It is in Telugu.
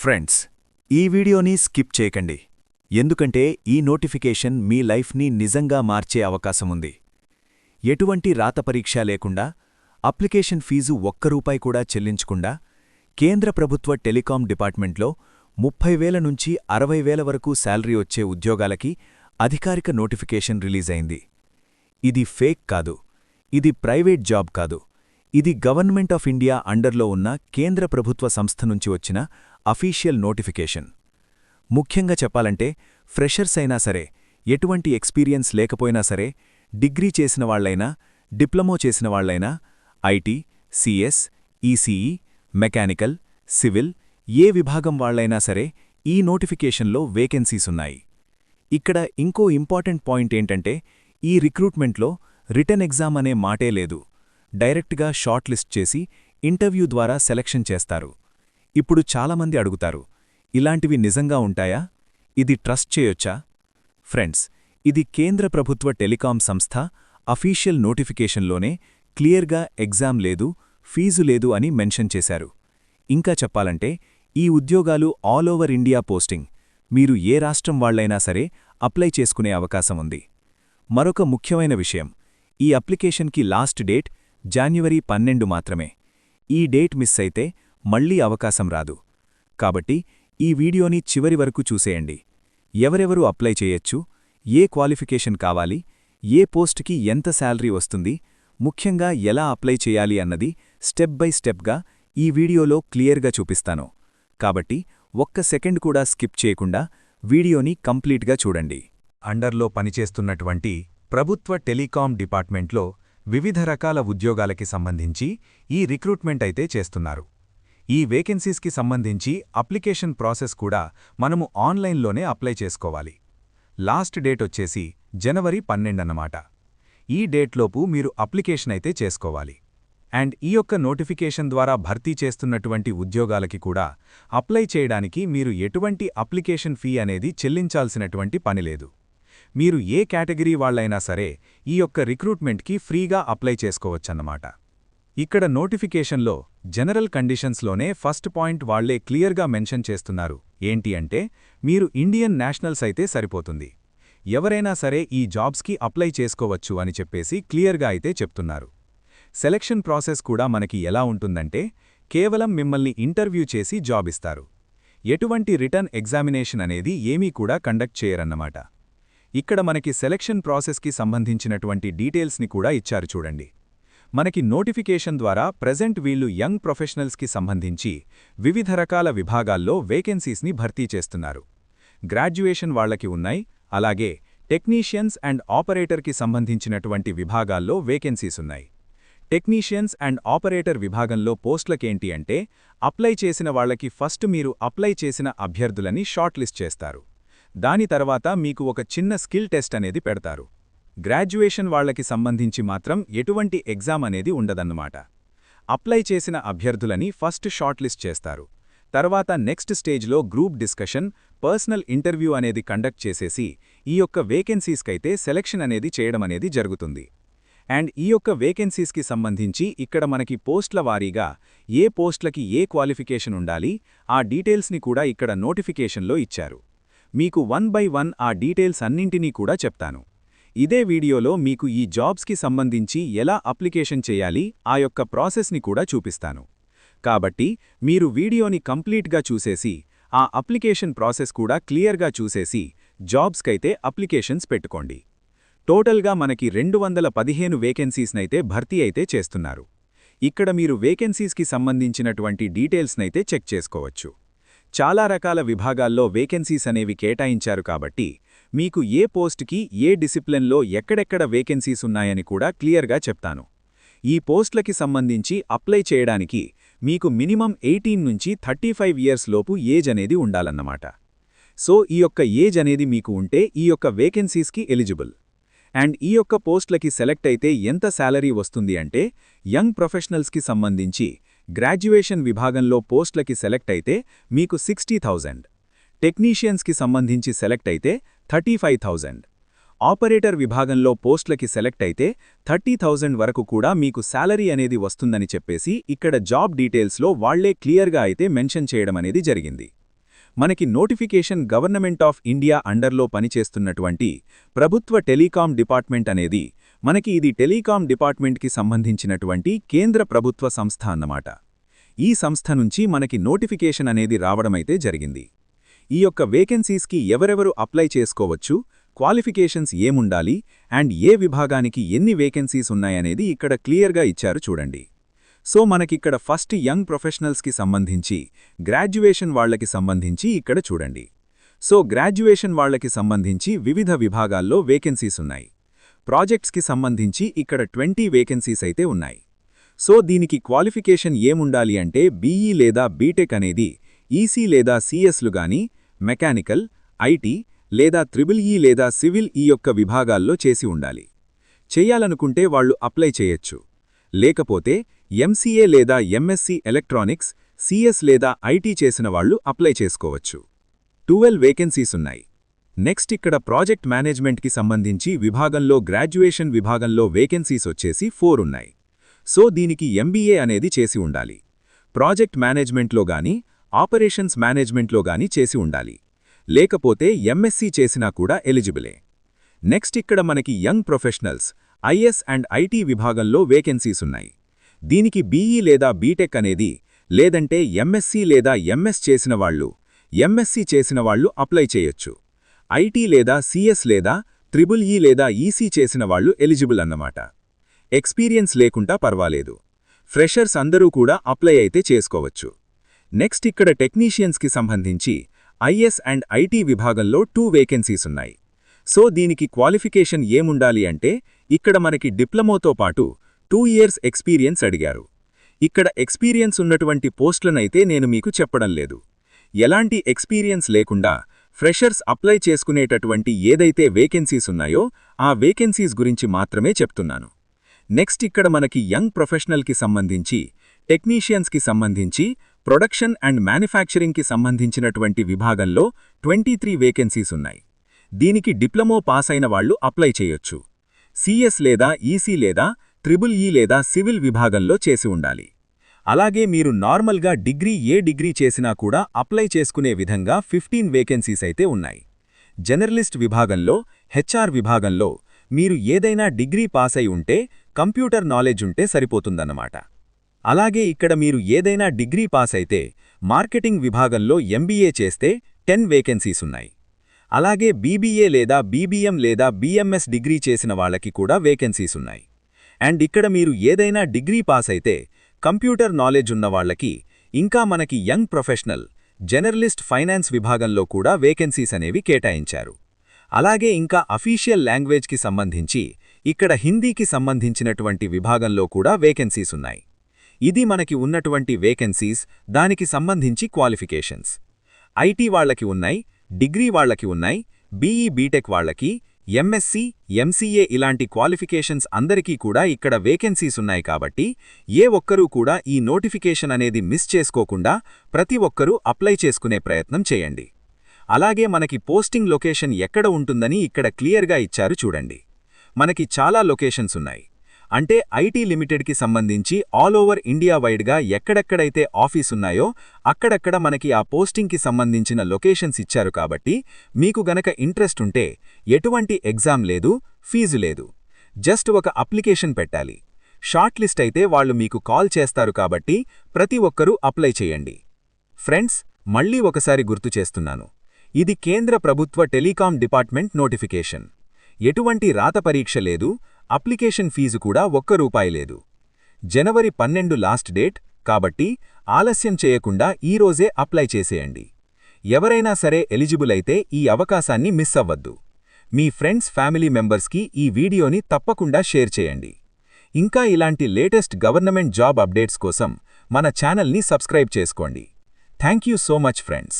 ఫ్రెండ్స్ ఈ వీడియోని స్కిప్ చేయకండి. ఎందుకంటే ఈ నోటిఫికేషన్ మీ లైఫ్ని నిజంగా మార్చే అవకాశముంది ఎటువంటి రాత పరీక్ష లేకుండా అప్లికేషన్ ఫీజు ఒక్క రూపాయి కూడా చెల్లించకుండా కేంద్ర ప్రభుత్వ టెలికాం డిపార్ట్మెంట్లో ముప్పై వేల నుంచి అరవై వేల వరకు శాలరీ వచ్చే ఉద్యోగాలకి అధికారిక నోటిఫికేషన్ రిలీజ్ అయింది. ఇది ఫేక్ కాదు. ఇది ప్రైవేట్ జాబ్ కాదు. ఇది గవర్నమెంట్ ఆఫ్ ఇండియా అండర్లో ఉన్న కేంద్ర ప్రభుత్వ సంస్థ నుంచి వచ్చిన అఫీషియల్ నోటిఫికేషన్. ముఖ్యంగా చెప్పాలంటే ఫ్రెషర్స్ అయినా సరే ఎటువంటి ఎక్స్పీరియన్స్ లేకపోయినా సరే డిగ్రీ చేసిన వాళ్ళైనా డిప్లొమో చేసిన వాళ్ళైనా IT CS ECE mechanical civil ఏ విభాగం వాళ్ళైనా సరే ఈ నోటిఫికేషన్లో వేకెన్సీసున్నాయి ఇక్కడ ఇంకో ఇంపార్టెంట్ పాయింట్ ఏంటంటే ఈ రిక్రూట్మెంట్లో రిటర్న్ ఎగ్జామ్ అనే మాటే లేదు. డైరెక్ట్గా షార్ట్ లిస్ట్ చేసి ఇంటర్వ్యూ ద్వారా సెలక్షన్ చేస్తారు. ఇప్పుడు చాలామంది అడుగుతారు ఇలాంటివి నిజంగా ఉంటాయా? ఇది ట్రస్ట్ చేయొచ్చా? ఫ్రెండ్స్ ఇది కేంద్ర ప్రభుత్వ టెలికాం సంస్థ అఫీషియల్ నోటిఫికేషన్లోనే క్లియర్గా ఎగ్జామ్ లేదు ఫీజు లేదు అని మెన్షన్ చేశారు. ఇంకా చెప్పాలంటే ఈ ఉద్యోగాలు ఆల్ ఓవర్ ఇండియా పోస్టింగ్. మీరు ఏ రాష్ట్రం వాళ్ళైనా సరే అప్లై చేసుకునే అవకాశం ఉంది. మరొక ముఖ్యమైన విషయం ఈ అప్లికేషన్కి లాస్ట్ డేట్ జాన్యువరి పన్నెండు మాత్రమే. ఈ డేట్ మిస్ అయితే మళ్ళీ అవకాశం రాదు. కాబట్టి ఈ వీడియోని చివరి వరకు చూసేయండి. ఎవరెవరు అప్లై చేయొచ్చు? ఏ క్వాలిఫికేషన్ కావాలి? ఏ పోస్ట్కి ఎంత శాలరీ వస్తుంది? ముఖ్యంగా ఎలా అప్లై చేయాలి అన్నది స్టెప్ బై స్టెప్గా ఈ వీడియోలో క్లియర్గా చూపిస్తాను. కాబట్టి ఒక్క సెకండ్ కూడా స్కిప్ చేయకుండా వీడియోని కంప్లీట్గా చూడండి. అండర్లో పనిచేస్తున్నటువంటి ప్రభుత్వ టెలికాం డిపార్ట్మెంట్లో వివిధ రకాల ఉద్యోగాలకి సంబంధించి ఈ రిక్రూట్మెంట్ అయితే చేస్తున్నారు. ఈ వేకెన్సీస్కి సంబంధించి అప్లికేషన్ ప్రాసెస్ కూడా మనము ఆన్లైన్లోనే అప్లై చేసుకోవాలి. లాస్ట్ డేట్ వచ్చేసి జనవరి పన్నెండన్నమాట ఈ డేట్లోపు మీరు అప్లికేషన్ అయితే చేసుకోవాలి. అండ్ ఈ యొక్క నోటిఫికేషన్ ద్వారా భర్తీ చేస్తున్నటువంటి ఉద్యోగాలకి కూడా అప్లై చేయడానికి మీరు ఎటువంటి అప్లికేషన్ ఫీ అనేది చెల్లించాల్సినటువంటి పనిలేదు మీరు ఏ కేటగిరీ వాళ్ళైనా సరే ఈ యొక్క రిక్రూట్మెంట్కి ఫ్రీగా అప్లై చేసుకోవచ్చన్నమాట. ఇక్కడ నోటిఫికేషన్లో జనరల్ కండిషన్స్లోనే ఫస్ట్ పాయింట్ వాళ్ళే క్లియర్గా మెన్షన్ చేస్తున్నారు. ఏంటి అంటే మీరు ఇండియన్ నేషనల్స్ అయితే సరిపోతుంది. ఎవరైనా సరే ఈ జాబ్స్కి అప్లై చేసుకోవచ్చు అని చెప్పేసి క్లియర్గా అయితే చెప్తున్నారు. సెలక్షన్ ప్రాసెస్ కూడా మనకి ఎలా ఉంటుందంటే కేవలం మిమ్మల్ని ఇంటర్వ్యూ చేసి జాబ్ ఇస్తారు. ఎటువంటి రిటర్న్ ఎగ్జామినేషన్ అనేది ఏమీ కూడా కండక్ట్ చేయరన్నమాట. ఇక్కడ మనకి సెలక్షన్ ప్రాసెస్కి సంబంధించినటువంటి డీటెయిల్స్ని కూడా ఇచ్చారు చూడండి. మనకి నోటిఫికేషన్ ద్వారా ప్రెజెంట్ వీళ్ళు యంగ్ ప్రొఫెషనల్స్కి సంబంధించి వివిధ రకాల విభాగాల్లో వేకెన్సీస్ని భర్తీ చేస్తున్నారు. గ్రాడ్యుయేషన్ వాళ్ళకి ఉన్నాయి అలాగే టెక్నీషియన్స్ అండ్ ఆపరేటర్కి సంబంధించినటువంటి విభాగాల్లో వేకెన్సీస్ ఉన్నాయి. టెక్నీషియన్స్ అండ్ ఆపరేటర్ విభాగంలో పోస్టులకేంటి అంటే అప్లై చేసిన వాళ్ళకి ఫస్ట్ మీరు అప్లై చేసిన అభ్యర్థులని షార్ట్ లిస్ట్ చేస్తారు. దాని తర్వాత మీకు ఒక చిన్న స్కిల్ టెస్ట్ అనేది పెడతారు. గ్రాడ్యుయేషన్ వాళ్ళకి సంబంధించి మాత్రం ఎటువంటి ఎగ్జామ్ అనేది ఉండదన్నమాట. అప్లై చేసిన అభ్యర్థులని ఫస్ట్ షార్ట్ లిస్ట్ చేస్తారు. తర్వాత నెక్స్ట్ స్టేజ్లో గ్రూప్ డిస్కషన్ పర్సనల్ ఇంటర్వ్యూ అనేది కండక్ట్ చేసేసి ఈ యొక్క వేకెన్సీస్కైతే సెలక్షన్ అనేది చేయడమనేది జరుగుతుంది. అండ్ ఈ యొక్క వేకెన్సీస్కి సంబంధించి ఇక్కడ మనకి పోస్ట్ల వారీగా ఏ పోస్ట్లకి ఏ క్వాలిఫికేషన్ ఉండాలి ఆ డీటెయిల్స్ని కూడా ఇక్కడ నోటిఫికేషన్లో ఇచ్చారు. మీకు వన్ బై వన్ ఆ డీటెయిల్స్ అన్నింటినీ కూడా చెప్తాను. ఇదే వీడియోలో మీకు ఈ జాబ్స్కి సంబంధించి ఎలా అప్లికేషన్ చేయాలి ఆ యొక్క ప్రాసెస్ని కూడా చూపిస్తాను. కాబట్టి మీరు వీడియోని కంప్లీట్గా చూసేసి ఆ అప్లికేషన్ ప్రాసెస్ కూడా క్లియర్గా చూసేసి జాబ్స్కైతే అప్లికేషన్స్ పెట్టుకోండి. టోటల్గా మనకి రెండు వందల పదిహేను వేకెన్సీస్నైతే భర్తీ అయితే చేస్తున్నారు. ఇక్కడ మీరు వేకెన్సీస్కి సంబంధించినటువంటి డీటెయిల్స్నైతే చెక్ చేసుకోవచ్చు. చాలా రకాల విభాగాల్లో వేకెన్సీస్ అనేవి కేటాయించారు కాబట్టి మీకు ఏ పోస్ట్కి ఏ డిసిప్లిన్లో ఎక్కడెక్కడ వేకెన్సీస్ ఉన్నాయని కూడా క్లియర్గా చెప్తాను. ఈ పోస్ట్లకి సంబంధించి అప్లై చేయడానికి మీకు మినిమం ఎయిటీన్ నుంచి థర్టీ ఫైవ్ ఇయర్స్ లోపు ఏజ్ అనేది ఉండాలన్నమాట. సో ఈ యొక్క ఏజ్ అనేది మీకు ఉంటే ఈ యొక్క వేకెన్సీస్కి ఎలిజిబుల్. అండ్ ఈ యొక్క పోస్ట్లకి సెలెక్ట్ అయితే ఎంత శాలరీ వస్తుంది అంటే యంగ్ ప్రొఫెషనల్స్కి సంబంధించి గ్రాడ్యుయేషన్ విభాగంలో పోస్ట్లకి సెలెక్ట్ అయితే మీకు సిక్స్టీ థౌజండ్ టెక్నీషియన్స్కి సంబంధించి సెలెక్ట్ అయితే థర్టీ ఆపరేటర్ విభాగంలో పోస్ట్లకి సెలెక్ట్ అయితే థర్టీ థౌజండ్ వరకు కూడా మీకు శాలరీ అనేది వస్తుందని చెప్పేసి ఇక్కడ జాబ్ డీటెయిల్స్లో వాళ్ళే క్లియర్గా అయితే మెన్షన్ చేయడం అనేది జరిగింది. మనకి నోటిఫికేషన్ గవర్నమెంట్ ఆఫ్ ఇండియా అండర్లో పనిచేస్తున్నటువంటి ప్రభుత్వ టెలికాం డిపార్ట్మెంట్ అనేది మనకి ఇది టెలికాం డిపార్ట్మెంట్కి సంబంధించినటువంటి కేంద్ర ప్రభుత్వ సంస్థ అన్నమాట. ఈ సంస్థ నుంచి మనకి నోటిఫికేషన్ అనేది రావడమైతే జరిగింది. ఈ యొక్క వేకెన్సీస్కి ఎవరెవరు అప్లై చేసుకోవచ్చు క్వాలిఫికేషన్స్ ఏముండాలి అండ్ ఏ విభాగానికి ఎన్ని వేకెన్సీస్ ఉన్నాయనేది ఇక్కడ క్లియర్గా ఇచ్చారు చూడండి. సో మనకిక్కడ ఫస్ట్ యంగ్ ప్రొఫెషనల్స్కి సంబంధించి గ్రాడ్యుయేషన్ వాళ్ళకి సంబంధించి ఇక్కడ చూడండి. సో గ్రాడ్యుయేషన్ వాళ్ళకి సంబంధించి వివిధ విభాగాల్లో వేకెన్సీస్ ఉన్నాయి. ప్రాజెక్ట్స్కి సంబంధించి ఇక్కడ ట్వంటీ వేకెన్సీస్ అయితే ఉన్నాయి. సో దీనికి క్వాలిఫికేషన్ ఏముండాలి అంటే బీఈ లేదా బీటెక్ అనేది ఈసీ లేదా సిఎస్లు గాని మెకానికల్ ఐటీ లేదా త్రిబుల్ ఈ లేదా సివిల్ ఈ యొక్క విభాగాల్లో చేసి ఉండాలి. చేయాలనుకుంటే వాళ్ళు అప్లై చేయొచ్చు. లేకపోతే ఎంసీఏ లేదా ఎంఎస్సి ఎలక్ట్రానిక్స్ సిఎస్ లేదా ఐటీ చేసిన వాళ్ళు అప్లై చేసుకోవచ్చు. ట్వెల్వ్ వేకెన్సీస్ ఉన్నాయి. నెక్స్ట్ ఇక్కడ ప్రాజెక్ట్ మేనేజ్మెంట్కి సంబంధించి విభాగంలో గ్రాడ్యుయేషన్ విభాగంలో వేకెన్సీస్ వచ్చేసి ఫోర్ ఉన్నాయి. సో దీనికి ఎంబీఏ అనేది చేసి ఉండాలి. ప్రాజెక్ట్ మేనేజ్మెంట్లో గాని ఆపరేషన్స్ మేనేజ్మెంట్లో గాని చేసి ఉండాలి. లేకపోతే ఎంఎస్సీ చేసినా కూడా ఎలిజిబులే. నెక్స్ట్ ఇక్కడ మనకి young professionals IS and IT విభాగంలో వేకెన్సీస్ ఉన్నాయి. దీనికి బీఈ లేదా బీటెక్ అనేది లేదంటే ఎంఎస్సీ లేదా ఎంఎస్ చేసిన వాళ్ళు ఎంఎస్సీ చేసిన వాళ్ళు అప్లై చేయొచ్చు. ఐటీ లేదా సిఎస్ లేదా త్రిబుల్ ఈ లేదా ఈసీ చేసిన వాళ్ళు ఎలిజిబుల్ అన్నమాట. ఎక్స్పీరియన్స్ లేకుండా పర్వాలేదు. ఫ్రెషర్స్ అందరూ కూడా అప్లై అయితే చేసుకోవచ్చు. నెక్స్ట్ ఇక్కడ టెక్నీషియన్స్కి సంబంధించి ఐఎస్ అండ్ ఐటీ విభాగంలో టూ వేకెన్సీస్ ఉన్నాయి. సో దీనికి క్వాలిఫికేషన్ ఏముండాలి అంటే ఇక్కడ మనకి డిప్లొమోతో పాటు టూ ఇయర్స్ ఎక్స్పీరియన్స్ అడిగారు. ఇక్కడ ఎక్స్పీరియన్స్ ఉన్నటువంటి పోస్టులనైతే నేను మీకు చెప్పడం లేదు. ఎలాంటి ఎక్స్పీరియన్స్ లేకుండా ఫ్రెషర్స్ అప్లై చేసుకునేటటువంటి ఏదైతే వేకెన్సీస్ ఉన్నాయో ఆ వేకెన్సీస్ గురించి మాత్రమే చెప్తున్నాను. నెక్స్ట్ ఇక్కడ మనకి యంగ్ ప్రొఫెషనల్కి సంబంధించి టెక్నీషియన్స్కి సంబంధించి ప్రొడక్షన్ అండ్ మ్యానుఫ్యాక్చరింగ్కి సంబంధించినటువంటి విభాగంలో ట్వంటీ త్రీ వేకెన్సీస్ ఉన్నాయి. దీనికి డిప్లొమో పాస్ అయిన వాళ్ళు అప్లై చేయొచ్చు. సిఎస్ లేదా ఈసీ లేదా త్రిబుల్ ఈ లేదా సివిల్ విభాగంలో చేసి ఉండాలి. అలాగే మీరు నార్మల్గా డిగ్రీ ఏ డిగ్రీ చేసినా కూడా అప్లై చేసుకునే విధంగా ఫిఫ్టీన్ వేకెన్సీస్ అయితే ఉన్నాయి. జర్నలిస్ట్ విభాగంలో హెచ్ఆర్ విభాగంలో మీరు ఏదైనా డిగ్రీ పాస్ అయి ఉంటే కంప్యూటర్ నాలెడ్జ్ ఉంటే సరిపోతుందన్నమాట. అలాగే ఇక్కడ మీరు ఏదైనా డిగ్రీ పాస్ అయితే మార్కెటింగ్ విభాగంలో ఎంబీఏ చేస్తే టెన్ వేకెన్సీస్ ఉన్నాయి. అలాగే బీబీఏ లేదా బీబీఎం లేదా బీఎంఎస్ డిగ్రీ చేసిన వాళ్ళకి కూడా వేకెన్సీస్ ఉన్నాయి. అండ్ ఇక్కడ మీరు ఏదైనా డిగ్రీ పాస్ అయితే కంప్యూటర్ నాలెడ్జ్ ఉన్నవాళ్ళకి ఇంకా మనకి యంగ్ ప్రొఫెషనల్ జర్నలిస్ట్ ఫైనాన్స్ విభాగంలో కూడా వేకెన్సీస్ అనేవి కేటాయించారు. అలాగే ఇంకా అఫీషియల్ లాంగ్వేజ్కి సంబంధించి ఇక్కడ హిందీకి సంబంధించినటువంటి విభాగంలో కూడా వేకెన్సీస్ ఉన్నాయి. ఇది మనకి ఉన్నటువంటి వేకెన్సీస్ దానికి సంబంధించి క్వాలిఫికేషన్స్ ఐటీ వాళ్ళకి ఉన్నాయి డిగ్రీ వాళ్ళకి ఉన్నాయి బీఈ బీటెక్ వాళ్ళకి ఎంఎస్సి ఎంసీఏ ఇలాంటి క్వాలిఫికేషన్స్ అందరికీ కూడా ఇక్కడ వేకెన్సీస్ ఉన్నాయి కాబట్టి ఏ ఒక్కరూ కూడా ఈ నోటిఫికేషన్ అనేది మిస్ చేసుకోకుండా ప్రతి ఒక్కరూ అప్లై చేసుకునే ప్రయత్నం చేయండి. అలాగే మనకి పోస్టింగ్ లొకేషన్ ఎక్కడ ఉంటుందని ఇక్కడ క్లియర్గా ఇచ్చారు చూడండి. మనకి చాలా లొకేషన్స్ ఉన్నాయి. అంటే ఐటీ లిమిటెడ్కి సంబంధించి ఆల్ ఓవర్ ఇండియా వైడ్గా ఎక్కడెక్కడైతే ఆఫీస్ ఉన్నాయో అక్కడక్కడ మనకి ఆ పోస్టింగ్కి సంబంధించిన లొకేషన్స్ ఇచ్చారు కాబట్టి మీకు గనక ఇంట్రెస్ట్ ఉంటే ఎటువంటి ఎగ్జామ్ లేదు ఫీజు లేదు. జస్ట్ ఒక అప్లికేషన్ పెట్టాలి. షార్ట్ లిస్ట్ అయితే వాళ్ళు మీకు కాల్ చేస్తారు కాబట్టి ప్రతి ఒక్కరూ అప్లై చేయండి. ఫ్రెండ్స్ మళ్ళీ ఒకసారి గుర్తు చేస్తున్నాను. ఇది కేంద్ర ప్రభుత్వ టెలికాం డిపార్ట్మెంట్ నోటిఫికేషన్. ఎటువంటి రాత పరీక్ష లేదు అప్లికేషన్ ఫీజు కూడా ఒక్క రూపాయి లేదు. జనవరి పన్నెండు లాస్ట్ డేట్ కాబట్టి ఆలస్యం చేయకుండా ఈరోజే అప్లై చేసేయండి. ఎవరైనా సరే ఎలిజిబుల్ అయితే ఈ అవకాశాన్ని మిస్ అవ్వద్దు. మీ ఫ్రెండ్స్ ఫ్యామిలీ మెంబర్స్కి ఈ వీడియోని తప్పకుండా షేర్ చేయండి. ఇంకా ఇలాంటి లేటెస్ట్ గవర్నమెంట్ జాబ్ అప్డేట్స్ కోసం మన ఛానల్ని సబ్స్క్రైబ్ చేసుకోండి. Thank you so much friends.